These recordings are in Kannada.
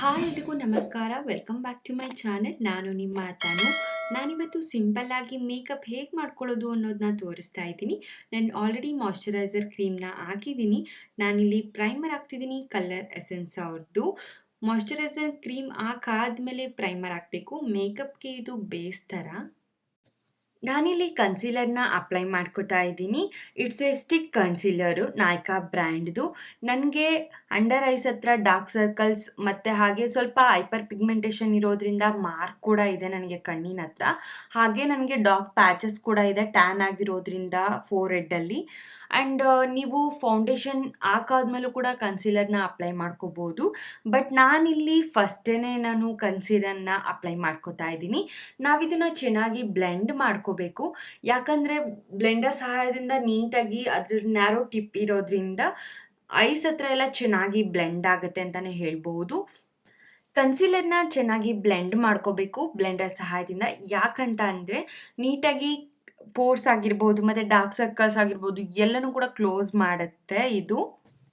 ಹಾಯ್ ಎಲ್ರಿಗೂ ನಮಸ್ಕಾರ. Welcome back to my channel ನಾನು ನಿಮ್ಮ ತಾನು. ನಾನಿವತ್ತು ಸಿಂಪಲ್ ಆಗಿ ಮೇಕಪ್ ಹೇಗೆ ಮಾಡ್ಕೊಳ್ಳೋದು ಅನ್ನೋದನ್ನ ತೋರಿಸ್ತಾ ಇದ್ದೀನಿ. ನಾನು ಆಲ್ರೆಡಿ ಮಾಯಿಶ್ಚರೈಸರ್ ಕ್ರೀಮ್ನ ಹಾಕಿದ್ದೀನಿ. ನಾನಿಲ್ಲಿ ಪ್ರೈಮರ್ ಹಾಕ್ತಿದ್ದೀನಿ ಕಲರ್ ಎಸೆನ್ಸ್ ಅವ್ರದ್ದು ಮಾಯಶ್ಚರೈಸರ್ ಕ್ರೀಮ್ ಹಾಕಾದ್ಮೇಲೆ ಪ್ರೈಮರ್ ಹಾಕಬೇಕು. ಮೇಕಪ್ಗೆ ಇದು ಬೇಸ್ ಥರ. ನಾನಿಲ್ಲಿ ಕನ್ಸೀಲರ್ನ ಅಪ್ಲೈ ಮಾಡ್ಕೋತಾ ಇದ್ದೀನಿ. It's a stick concealer Nykaa ಬ್ರ್ಯಾಂಡ್ದು ನನಗೆ ಅಂಡರ್ ಐಸ್ ಹತ್ರ ಡಾರ್ಕ್ ಸರ್ಕಲ್ಸ್ ಮತ್ತು ಹಾಗೆ ಸ್ವಲ್ಪ ಹೈಪರ್ ಪಿಗ್ಮೆಂಟೇಷನ್ ಇರೋದ್ರಿಂದ ಮಾರ್ಕ್ ಕೂಡ ಇದೆ ನನಗೆ ಕಣ್ಣಿನ ಹತ್ರ. ಹಾಗೆ ನನಗೆ ಡಾರ್ಕ್ ಪ್ಯಾಚಸ್ ಕೂಡ ಇದೆ ಟ್ಯಾನ್ ಆಗಿರೋದ್ರಿಂದ ಫೋರ್ ಹೆಡ್ಡಲ್ಲಿ ಆ್ಯಂಡ್ ನೀವು ಫೌಂಡೇಶನ್ ಹಾಕಾದ್ಮೇಲೂ ಕೂಡ ಕನ್ಸೀಲರ್ನ ಅಪ್ಲೈ ಮಾಡ್ಕೋಬೋದು. ಬಟ್ ನಾನಿಲ್ಲಿ ಫಸ್ಟೇ ನಾನು ಕನ್ಸೀಲರ್ನ ಅಪ್ಲೈ ಮಾಡ್ಕೋತಾ ಇದ್ದೀನಿ. ನಾವಿದನ್ನು ಚೆನ್ನಾಗಿ ಬ್ಲೆಂಡ್ ಮಾಡ್ಕೋಬೇಕು. ಯಾಕಂದರೆ ಬ್ಲೆಂಡರ್ ಸಹಾಯದಿಂದ ನೀಟಾಗಿ ಅದ್ರ ನ್ಯಾರೋ ಟಿಪ್ ಇರೋದ್ರಿಂದ ಐಸ್ ಹತ್ರ ಎಲ್ಲ ಚೆನ್ನಾಗಿ ಬ್ಲೆಂಡ್ ಆಗುತ್ತೆ ಅಂತಲೇ ಹೇಳ್ಬೋದು. ಕನ್ಸೀಲರ್ನ ಚೆನ್ನಾಗಿ ಬ್ಲೆಂಡ್ ಮಾಡ್ಕೋಬೇಕು ಬ್ಲೆಂಡರ್ ಸಹಾಯದಿಂದ. ಯಾಕಂತ ಅಂದರೆ ನೀಟಾಗಿ ಪೋರ್ಸ್ ಆಗಿರ್ಬೋದು ಮತ್ತು ಡಾರ್ಕ್ ಸರ್ಕಲ್ಸ್ ಆಗಿರ್ಬೋದು ಎಲ್ಲನೂ ಕೂಡ ಕ್ಲೋಸ್ ಮಾಡುತ್ತೆ ಇದು.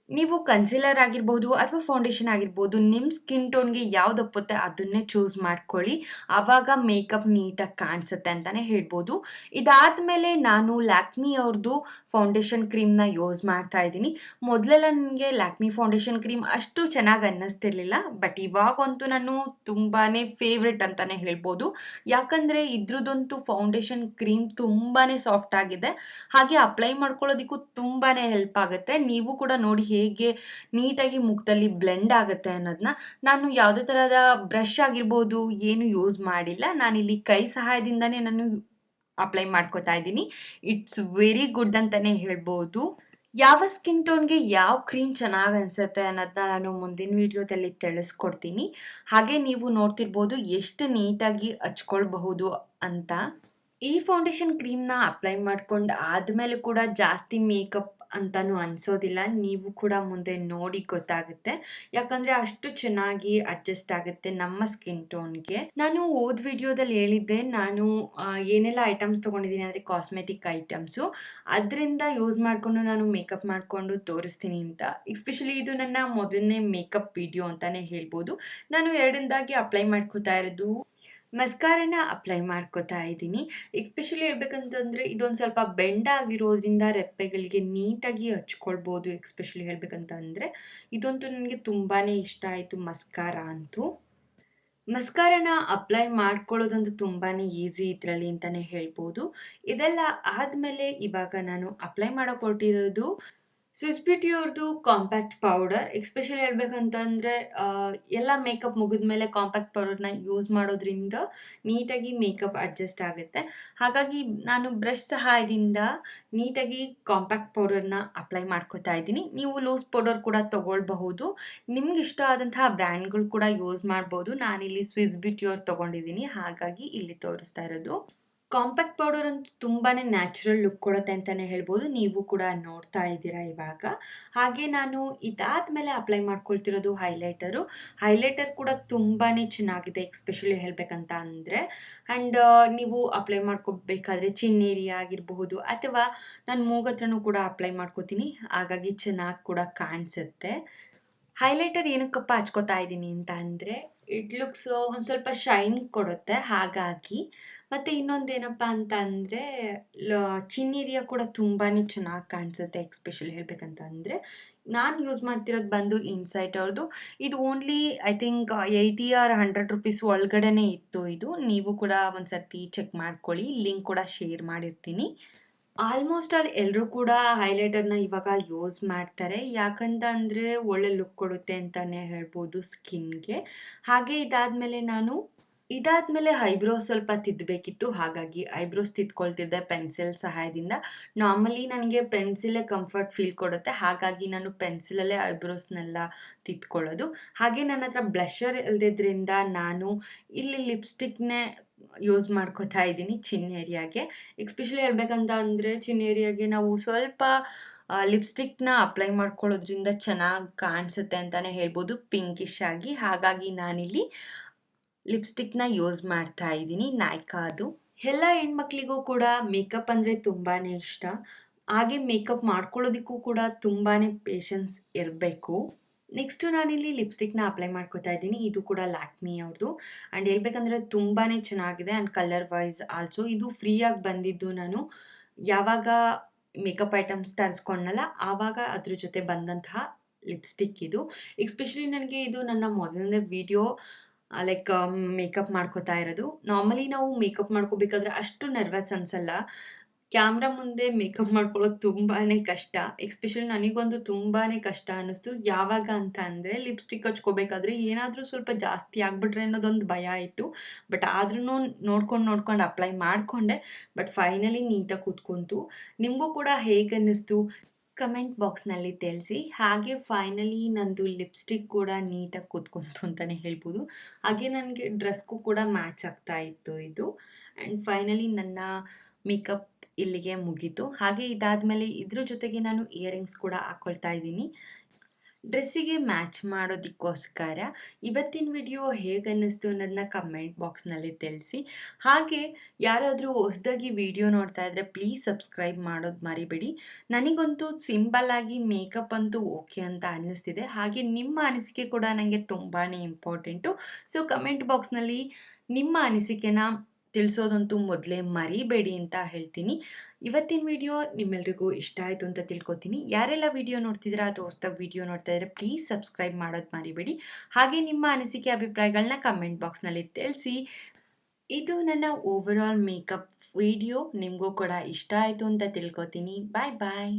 ನೀವು ಕನ್ಸಿಲರ್ ಆಗಿರ್ಬೋದು ಅಥವಾ ಫೌಂಡೇಶನ್ ಆಗಿರ್ಬೋದು ನಿಮ್ಮ ಸ್ಕಿನ್ ಟೋನ್ಗೆ ಯಾವ್ದು ಒಪ್ಪುತ್ತೆ ಅದನ್ನೇ ಚೂಸ್ ಮಾಡ್ಕೊಳ್ಳಿ. ಆವಾಗ ಮೇಕಪ್ ನೀಟಾಗಿ ಕಾಣಿಸುತ್ತೆ ಅಂತಲೇ ಹೇಳ್ಬೋದು. ಇದಾದಮೇಲೆ ನಾನು ಲ್ಯಾಕ್ಮಿ ಅವ್ರದ್ದು ಫೌಂಡೇಶನ್ ಕ್ರೀಮ್ನ ಯೂಸ್ ಮಾಡ್ತಾ ಇದ್ದೀನಿ. ಮೊದಲೆಲ್ಲ ನನಗೆ ಲ್ಯಾಕ್ಮಿ ಫೌಂಡೇಶನ್ ಕ್ರೀಮ್ ಅಷ್ಟು ಚೆನ್ನಾಗಿ ಅನ್ನಿಸ್ತಿರ್ಲಿಲ್ಲ ಬಟ್ ಇವಾಗಂತೂ ನಾನು ತುಂಬಾ ಫೇವ್ರೆಟ್ ಅಂತಲೇ ಹೇಳ್ಬೋದು. ಯಾಕಂದರೆ ಇದ್ರದ್ದಂತೂ ಫೌಂಡೇಶನ್ ಕ್ರೀಮ್ ತುಂಬಾ ಸಾಫ್ಟ್ ಆಗಿದೆ. ಹಾಗೆ ಅಪ್ಲೈ ಮಾಡ್ಕೊಳ್ಳೋದಕ್ಕೂ ತುಂಬಾ ಹೆಲ್ಪ್ ಆಗುತ್ತೆ. ನೀವು ಕೂಡ ನೋಡಿ ಹೇಗೆ ನೀಟಾಗಿ ಮುಖದಲ್ಲಿ ಬ್ಲೆಂಡ್ ಆಗುತ್ತೆ ಅನ್ನೋದನ್ನ ನಾನು ಯಾವುದೇ ಥರದ ಬ್ರಷ್ ಆಗಿರ್ಬೋದು, ಏನು ಯೂಸ್ ಮಾಡಿಲ್ಲ. ನಾನಿಲ್ಲಿ ಕೈ ಸಹಾಯದಿಂದನೇ ನಾನು ಅಪ್ಲೈ ಮಾಡ್ಕೋತಾ ಇದ್ದೀನಿ. ಇಟ್ಸ್ ವೆರಿ ಗುಡ್ ಅಂತಲೇ ಹೇಳ್ಬೋದು. ಯಾವ ಸ್ಕಿನ್ ಟೋನ್ಗೆ ಯಾವ ಕ್ರೀಮ್ ಚೆನ್ನಾಗಿ ಅನಿಸುತ್ತೆ ಅನ್ನೋದನ್ನ ನಾನು ಮುಂದಿನ ವಿಡಿಯೋದಲ್ಲಿ ತಿಳಿಸ್ಕೊಡ್ತೀನಿ. ಹಾಗೆ ನೀವು ನೋಡ್ತಿರ್ಬೋದು ಎಷ್ಟು ನೀಟಾಗಿ ಹಚ್ಕೊಳ್ಬಹುದು ಅಂತ. ಈ ಫೌಂಡೇಶನ್ ಕ್ರೀಮ್ನ ಅಪ್ಲೈ ಮಾಡ್ಕೊಂಡು ಆದಮೇಲೆ ಕೂಡ ಜಾಸ್ತಿ ಮೇಕಪ್ ಅಂತಲೂ ಅನಿಸೋದಿಲ್ಲ. ನೀವು ಕೂಡ ಮುಂದೆ ನೋಡಿ ಗೊತ್ತಾಗುತ್ತೆ. ಯಾಕಂದರೆ ಅಷ್ಟು ಚೆನ್ನಾಗಿ ಅಡ್ಜಸ್ಟ್ ಆಗುತ್ತೆ ನಮ್ಮ ಸ್ಕಿನ್ ಟೋನ್ಗೆ ನಾನು ಓದ್ ವಿಡಿಯೋದಲ್ಲಿ ಹೇಳಿದ್ದೆ, ನಾನು ಏನೆಲ್ಲ ಐಟಮ್ಸ್ ತೊಗೊಂಡಿದ್ದೀನಿ ಅಂದರೆ ಕಾಸ್ಮೆಟಿಕ್ ಐಟಮ್ಸು ಅದರಿಂದ ಯೂಸ್ ಮಾಡಿಕೊಂಡು ನಾನು ಮೇಕಪ್ ಮಾಡಿಕೊಂಡು ತೋರಿಸ್ತೀನಿ ಅಂತ. ಎಸ್ಪೆಷಲಿ ಇದು ನನ್ನ ಮೊದಲನೇ ಮೇಕಪ್ ವಿಡಿಯೋ ಅಂತಲೇ ಹೇಳ್ಬೋದು. ನಾನು ಎರಡನೇದಾಗಿ ಅಪ್ಲೈ ಮಾಡ್ಕೋತಾ ಇರೋದು ಮಸ್ಕಾರನ ಅಪ್ಲೈ ಮಾಡ್ಕೋತಾ ಇದ್ದೀನಿ. ಎಸ್ಪೆಷಲಿ ಹೇಳ್ಬೇಕಂತಂದರೆ ಇದೊಂದು ಸ್ವಲ್ಪ ಬೆಂಡ್ ಆಗಿರೋದ್ರಿಂದ ರೆಪ್ಪೆಗಳಿಗೆ ನೀಟಾಗಿ ಹಚ್ಕೊಳ್ಬೋದು. ಎಕ್ಸ್ಪೆಷಲಿ ಹೇಳ್ಬೇಕಂತಂದರೆ ಇದಂತೂ ನನಗೆ ತುಂಬಾ ಇಷ್ಟ ಆಯಿತು ಮಸ್ಕಾರ ಅಂತೂ. ಮಸ್ಕಾರನ ಅಪ್ಲೈ ಮಾಡ್ಕೊಳ್ಳೋದಂತೂ ತುಂಬಾ ಈಸಿ ಇದರಲ್ಲಿ ಅಂತಲೇ ಹೇಳ್ಬೋದು. ಇದೆಲ್ಲ ಆದಮೇಲೆ ಇವಾಗ ನಾನು ಅಪ್ಲೈ ಮಾಡೋಕೆ ಹೊರಟಿರೋದು ಸ್ವಿಸ್ ಬ್ಯೂಟಿ ಅವ್ರದ್ದು ಕಾಂಪ್ಯಾಕ್ಟ್ ಪೌಡರ್ ಎಕ್ಸ್ಪೆಷಲಿ ಹೇಳ್ಬೇಕಂತಂದರೆ ಎಲ್ಲ ಮೇಕಪ್ ಮುಗಿದ ಮೇಲೆ ಕಾಂಪ್ಯಾಕ್ಟ್ ಪೌಡರ್ನ ಯೂಸ್ ಮಾಡೋದ್ರಿಂದ ನೀಟಾಗಿ ಮೇಕಪ್ ಅಡ್ಜಸ್ಟ್ ಆಗುತ್ತೆ. ಹಾಗಾಗಿ ನಾನು ಬ್ರಷ್ ಸಹಾಯದಿಂದ ನೀಟಾಗಿ ಕಾಂಪ್ಯಾಕ್ಟ್ ಪೌಡರ್ನ ಅಪ್ಲೈ ಮಾಡ್ಕೋತಾ ಇದ್ದೀನಿ. ನೀವು ಲೂಸ್ ಪೌಡರ್ ಕೂಡ ತೊಗೊಳ್ಬಹುದು. ನಿಮ್ಗೆ ಇಷ್ಟ ಆದಂತಹ ಬ್ರ್ಯಾಂಡ್ಗಳು ಕೂಡ ಯೂಸ್ ಮಾಡ್ಬೋದು. ನಾನಿಲ್ಲಿ ಸ್ವಿಸ್ ಬ್ಯೂಟಿ ಅವ್ರು ತೊಗೊಂಡಿದ್ದೀನಿ. ಹಾಗಾಗಿ ಇಲ್ಲಿ ತೋರಿಸ್ತಾ ಇರೋದು. ಕಾಂಪ್ಯಾಕ್ಟ್ ಪೌಡರ್ ಅಂತೂ ತುಂಬಾ ನ್ಯಾಚುರಲ್ ಲುಕ್ ಕೊಡುತ್ತೆ ಅಂತಲೇ ಹೇಳ್ಬೋದು. ನೀವು ಕೂಡ ನೋಡ್ತಾ ಇದ್ದೀರಾ ಇವಾಗ. ಹಾಗೆ ನಾನು ಇದಾದ ಮೇಲೆ ಅಪ್ಲೈ ಮಾಡ್ಕೊಳ್ತಿರೋದು ಹೈಲೈಟರು ಹೈಲೈಟರ್ ಕೂಡ ತುಂಬಾ ಚೆನ್ನಾಗಿದೆ ಎಕ್ಸ್ಪೆಷಲಿ ಹೇಳಬೇಕಂತ ಅಂದರೆ. ಆ್ಯಂಡ್ ನೀವು ಅಪ್ಲೈ ಮಾಡ್ಕೋಬೇಕಾದ್ರೆ ಚಿನ್ ಆಗಿರಬಹುದು ಅಥವಾ ನಾನು ಮೂಗತ್ರನೂ ಕೂಡ ಅಪ್ಲೈ ಮಾಡ್ಕೋತೀನಿ. ಹಾಗಾಗಿ ಚೆನ್ನಾಗಿ ಕೂಡ ಕಾಣಿಸುತ್ತೆ. ಹೈಲೈಟರ್ ಏನಕ್ಕಪ್ಪ ಹಚ್ಕೋತಾ ಇದ್ದೀನಿ ಅಂತ ಅಂದರೆ ಇಟ್ ಲುಕ್ಸ್ ಒಂದು ಸ್ವಲ್ಪ ಶೈನ್ ಕೊಡುತ್ತೆ, ಹಾಗಾಗಿ. ಮತ್ತು ಇನ್ನೊಂದು ಏನಪ್ಪ ಅಂತ ಅಂದರೆ ಲ ಚಿನ್ ಕೂಡ ತುಂಬಾ ಚೆನ್ನಾಗಿ ಕಾಣಿಸುತ್ತೆ ಎಕ್ಸ್ಪೆಷಲಿ ಹೇಳಬೇಕಂತ ಅಂದರೆ ನಾನು ಯೂಸ್ ಮಾಡ್ತಿರೋದು ಬಂದು ಇನ್ಸೈಟ್ ಅವ್ರದ್ದು ಇದು only I think eighty or hundred rupees ಒಳಗಡೆನೇ ಇತ್ತು ಇದು. ನೀವು ಕೂಡ ಒಂದು ಸರ್ತಿ ಚೆಕ್ ಮಾಡ್ಕೊಳ್ಳಿ ಲಿಂಕ್ ಕೂಡ ಶೇರ್ ಮಾಡಿರ್ತೀನಿ. ಆಲ್ಮೋಸ್ಟ್ ಆಲ್ ಎಲ್ಲರೂ ಕೂಡ ಹೈಲೈಟರ್ನ ಇವಾಗ ಯೂಸ್ ಮಾಡ್ತಾರೆ. ಯಾಕಂತ ಅಂದರೆ ಒಳ್ಳೆ ಲುಕ್ ಕೊಡುತ್ತೆ ಅಂತಲೇ ಹೇಳ್ಬೋದು ಸ್ಕಿನ್ಗೆ. ಹಾಗೆ ಇದಾದಮೇಲೆ ನಾನು, ಇದಾದಮೇಲೆ ಐಬ್ರೋಸ್ ಸ್ವಲ್ಪ ತಿದ್ದಬೇಕಿತ್ತು ಹಾಗಾಗಿ ಐಬ್ರೋಸ್ ತಿದ್ಕೊಳ್ತಿದ್ದೆ ಪೆನ್ಸಿಲ್ ಸಹಾಯದಿಂದ. ನಾರ್ಮಲಿ ನನಗೆ ಪೆನ್ಸಿಲೇ ಕಂಫರ್ಟ್ ಫೀಲ್ ಕೊಡುತ್ತೆ. ಹಾಗಾಗಿ ನಾನು ಪೆನ್ಸಿಲಲ್ಲೇ ಐಬ್ರೋಸ್ನೆಲ್ಲ ತಿದ್ಕೊಳ್ಳೋದು. ಹಾಗೆ ನನ್ನ ಹತ್ರ ಬ್ಲಷರ್ ಇಲ್ದಿದ್ರಿಂದ ನಾನು ಇಲ್ಲಿ ಲಿಪ್ಸ್ಟಿಕ್ನೇ ಯೂಸ್ ಮಾಡ್ಕೋತಾ ಇದ್ದೀನಿ ಚಿನ್ ಏರಿಯಾಗೆ ಎಕ್ಸ್ಪೆಷಲಿ ಹೇಳ್ಬೇಕಂತ ಅಂದರೆ ಚಿನ್ ಏರಿಯಾಗೆ ನಾವು ಸ್ವಲ್ಪ ಲಿಪ್ಸ್ಟಿಕ್ನ ಅಪ್ಲೈ ಮಾಡ್ಕೊಳ್ಳೋದ್ರಿಂದ ಚೆನ್ನಾಗಿ ಕಾಣಿಸುತ್ತೆ ಅಂತಲೇ ಹೇಳ್ಬೋದು ಪಿಂಕಿಶ್ ಆಗಿ. ಹಾಗಾಗಿ ನಾನಿಲ್ಲಿ ಲಿಪ್ಸ್ಟಿಕ್ನ ಯೂಸ್ ಮಾಡ್ತಾ ಇದ್ದೀನಿ ನಾಯ್ಕಾದು ಎಲ್ಲ ಹೆಣ್ಮಕ್ಳಿಗೂ ಕೂಡ ಮೇಕಪ್ ಅಂದರೆ ತುಂಬಾ ಇಷ್ಟ. ಹಾಗೆ ಮೇಕಪ್ ಮಾಡ್ಕೊಳ್ಳೋದಕ್ಕೂ ಕೂಡ ತುಂಬಾ ಪೇಷನ್ಸ್ ಇರಬೇಕು. ನೆಕ್ಸ್ಟು ನಾನಿಲ್ಲಿ ಲಿಪ್‌ಸ್ಟಿಕ್‌ನ ಅಪ್ಲೈ ಮಾಡ್ಕೊತಾ ಇದ್ದೀನಿ. ಇದು ಕೂಡ ಲ್ಯಾಕ್ಮಿ ಅವ್ರದ್ದು ಆ್ಯಂಡ್ ಹೇಳ್ಬೇಕಂದ್ರೆ ತುಂಬಾನೇ ಚೆನ್ನಾಗಿದೆ ಆ್ಯಂಡ್ ಕಲರ್ ವೈಸ್ ಆಲ್ಸೋ ಇದು ಫ್ರೀಯಾಗಿ ಬಂದಿದ್ದು ನಾನು ಯಾವಾಗ ಮೇಕಪ್ ಐಟಮ್ಸ್ ತರಿಸ್ಕೊಂಡಲ್ಲ ಆವಾಗ ಅದ್ರ ಜೊತೆ ಬಂದಂತಹ ಲಿಪ್‌ಸ್ಟಿಕ್ ಇದು. ಎಕ್ಸ್ಪೆಷಲಿ ನನಗೆ ಇದು ನನ್ನ ಮೊದಲನೇ ವಿಡಿಯೋ ಲೈಕ್ ಮೇಕಪ್ ಮಾಡ್ಕೋತಾ ಇರೋದು. ನಾರ್ಮಲಿ ನಾವು ಮೇಕಪ್ ಮಾಡ್ಕೋಬೇಕಾದ್ರೆ ಅಷ್ಟು ನರ್ವಸ್ ಅನ್ಸಲ್ಲ. ಕ್ಯಾಮ್ರಾ ಮುಂದೆ ಮೇಕಪ್ ಮಾಡ್ಕೊಳ್ಳೋದು ತುಂಬಾನೇ ಕಷ್ಟ. ಎಕ್ಸ್ಪೆಷಲಿ ನನಗಂತೂ ತುಂಬಾನೇ ಕಷ್ಟ ಅನ್ನಿಸ್ತು. ಯಾವಾಗ ಅಂತ ಅಂದರೆ ಲಿಪ್‌ಸ್ಟಿಕ್ ಹಚ್ಕೋಬೇಕಾದ್ರೆ ಏನಾದ್ರೂ ಸ್ವಲ್ಪ ಜಾಸ್ತಿ ಆಗ್ಬಿಟ್ರೆ ಅನ್ನೋದೊಂದು ಭಯ ಇತ್ತು. ಬಟ್ ಆದ್ರೂ ನೋಡ್ಕೊಂಡು ನೋಡ್ಕೊಂಡು ಅಪ್ಲೈ ಮಾಡ್ಕೊಂಡೆ. ಬಟ್ ಫೈನಲಿ ನೀಟಾಗಿ ಕೂತ್ಕೊಂತು. ನಿಮಗೂ ಕೂಡ ಹೇಗೆ ಅನ್ನಿಸ್ತು ಕಮೆಂಟ್ ಬಾಕ್ಸ್‌ನಲ್ಲಿ ತಿಳಿಸಿ. ಹಾಗೆ ಫೈನಲಿ ನಂದು ಲಿಪ್‌ಸ್ಟಿಕ್ ಕೂಡ ನೀಟಾಗಿ ಕೂತ್ಕೊಂತು ಅಂತಾನೆ ಹೇಳ್ಬೋದು. ಹಾಗೆ ನನಗೆ ಡ್ರೆಸ್‌ಗೂ ಕೂಡ ಮ್ಯಾಚ್ ಆಗ್ತಾ ಇತ್ತು ಇದು. ಆ್ಯಂಡ್ ಫೈನಲಿ ನನ್ನ ಮೇಕಪ್ ಇಲ್ಲಿಗೆ ಮುಗೀತು. ಹಾಗೆ ಇದಾದ್ಮೇಲೆ ಇದ್ರ ಜೊತೆಗೆ ನಾನು ಇಯರಿಂಗ್ಸ್ ಕೂಡ ಹಾಕ್ಕೊಳ್ತಾ ಇದ್ದೀನಿ. ಡ್ರೆಸ್ಸಿಗೆ ಮ್ಯಾಚ್ ಮಾಡೋದಕ್ಕೋಸ್ಕರ ಇವತ್ತಿನ ವಿಡಿಯೋ ಹೇಗನ್ನಿಸ್ತು ಅನ್ನೋದನ್ನ ಕಮೆಂಟ್ ಬಾಕ್ಸ್‌ನಲ್ಲಿ ತಿಳಿಸಿ. ಹಾಗೆ ಯಾರಾದರೂ ಹೊಸದಾಗಿ ವಿಡಿಯೋ ನೋಡ್ತಾ ಇದ್ರೆ ಪ್ಲೀಸ್ ಸಬ್ಸ್ಕ್ರೈಬ್ ಮಾಡೋದು ಮರಿಬೇಡಿ. ನನಗಂತೂ ಸಿಂಪಲ್ ಆಗಿ ಮೇಕಪ್ ಅಂತೂ ಓಕೆ ಅಂತ ಅನ್ನಿಸ್ತಿದೆ. ಹಾಗೆ ನಿಮ್ಮ ಅನಿಸಿಕೆ ಕೂಡ ನನಗೆ ತುಂಬಾ ಇಂಪಾರ್ಟೆಂಟು. ಸೊ ಕಮೆಂಟ್ ಬಾಕ್ಸ್‌ನಲ್ಲಿ ನಿಮ್ಮ ಅನಿಸಿಕೆನ ತಿಳಿಸೋದಂತೂ ಮೊದಲೇ ಮರಿಬೇಡಿ ಅಂತ ಹೇಳ್ತೀನಿ. ಇವತ್ತಿನ ವಿಡಿಯೋ ನಿಮ್ಮೆಲ್ರಿಗೂ ಇಷ್ಟ ಆಯಿತು ಅಂತ ತಿಳ್ಕೊತೀನಿ. ಯಾರೆಲ್ಲ ವಿಡಿಯೋ ನೋಡ್ತಿದ್ದೀರಾ ಅಥವಾ ಹೊಸ್ದಾಗ ವಿಡಿಯೋ ನೋಡ್ತಾ ಇದ್ರೆ ಪ್ಲೀಸ್ ಸಬ್ಸ್ಕ್ರೈಬ್ ಮಾಡೋದು ಮರಿಬೇಡಿ. ಹಾಗೆ ನಿಮ್ಮ ಅನಿಸಿಕೆ ಅಭಿಪ್ರಾಯಗಳನ್ನ ಕಮೆಂಟ್ ಬಾಕ್ಸ್‌ನಲ್ಲಿ ತಿಳಿಸಿ. ಇದು ನನ್ನ ಓವರಾಲ್ ಮೇಕಪ್ ವಿಡಿಯೋ. ನಿಮಗೂ ಕೂಡ ಇಷ್ಟ ಆಯಿತು ಅಂತ ತಿಳ್ಕೊತೀನಿ. ಬಾಯ್ ಬಾಯ್.